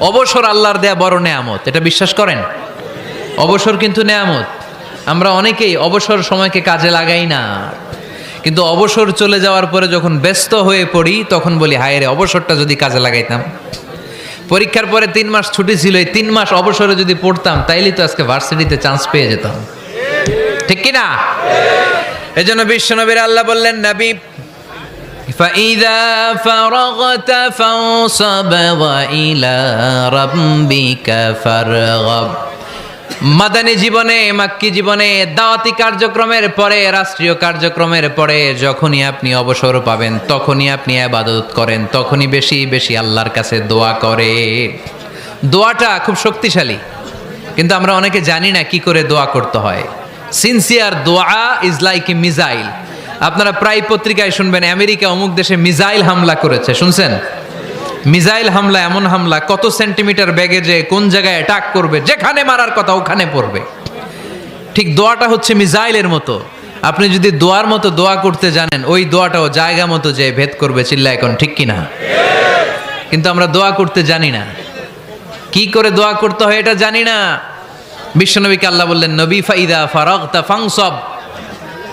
অবসর আল্লাহর দেয়া বড় নেয়ামত, এটা বিশ্বাস করেন? অবসর কিন্তু নেয়ামত। আমরা অনেকেই অবসর সময়কে কাজে লাগাই না। কিন্তু অবসর চলে যাওয়ার পরে যখন ব্যস্ত হয়ে পড়ি, তখন বলি, হায় রে, অবসরটা যদি কাজে লাগাইতাম। পরীক্ষার পরে তিন মাস ছুটি ছিল, এই তিন মাস অবসরে যদি পড়তাম, তাইলেই তো আজকে ভার্সিটিতে চান্স পেয়ে যেতাম। ঠিক কি না এই জন্য বিশ্বনবীর আল্লাহ বললেন, নবী فإذا فرغت فانصب وإلى ربك فارغب মাদানী জীবনে মাক্কি জীবনে দাওয়াতি কার্যক্রমের পরে রাষ্ট্রীয় কার্যক্রমের পরে যখনই আপনি অবসর পাবেন তখনই আপনি আবাদত করেন তখনই বেশি বেশি আল্লাহর কাছে দোয়া করে দোয়াটা খুব শক্তিশালী কিন্তু আমরা অনেকে জানি না কি করে দোয়া করতে হয় সিনসিয়ার দোয়া ইজ লাইক এ মিজাইল আপনারা প্রায় পত্রিকায় শুনবেন, আমেরিকা অমুক দেশে মিজাইল হামলা করেছে, শুনছেন? মিজাইল হামলা, এমন হামলা, কত সেন্টিমিটার ব্যাগে যে কোন জায়গায় অ্যাটাক করবে, যেখানে মারার কথা ওখানে পড়বে। ঠিক দোয়াটা হচ্ছে মিজাইলের মতো। আপনি যদি দোয়ার মতো দোয়া করতে জানেন, ওই দোয়াটাও জায়গা মতো যে ভেদ করবে চিল্লা এখন ঠিক কিনা? কিন্তু আমরা দোয়া করতে জানি না। কি করে দোয়া করতে হয় এটা জানি না। বিশ্বনবীকে আল্লাহ বললেন, নবী ফাইদা ফারক তা ফাংসব।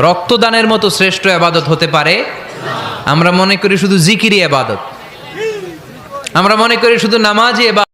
রক্তদানের মতো শ্রেষ্ঠ আবাদত হতে পারে? আমরা মনে করি শুধু জিকিরি আবাদত। আমরা মনে করি শুধু নামাজই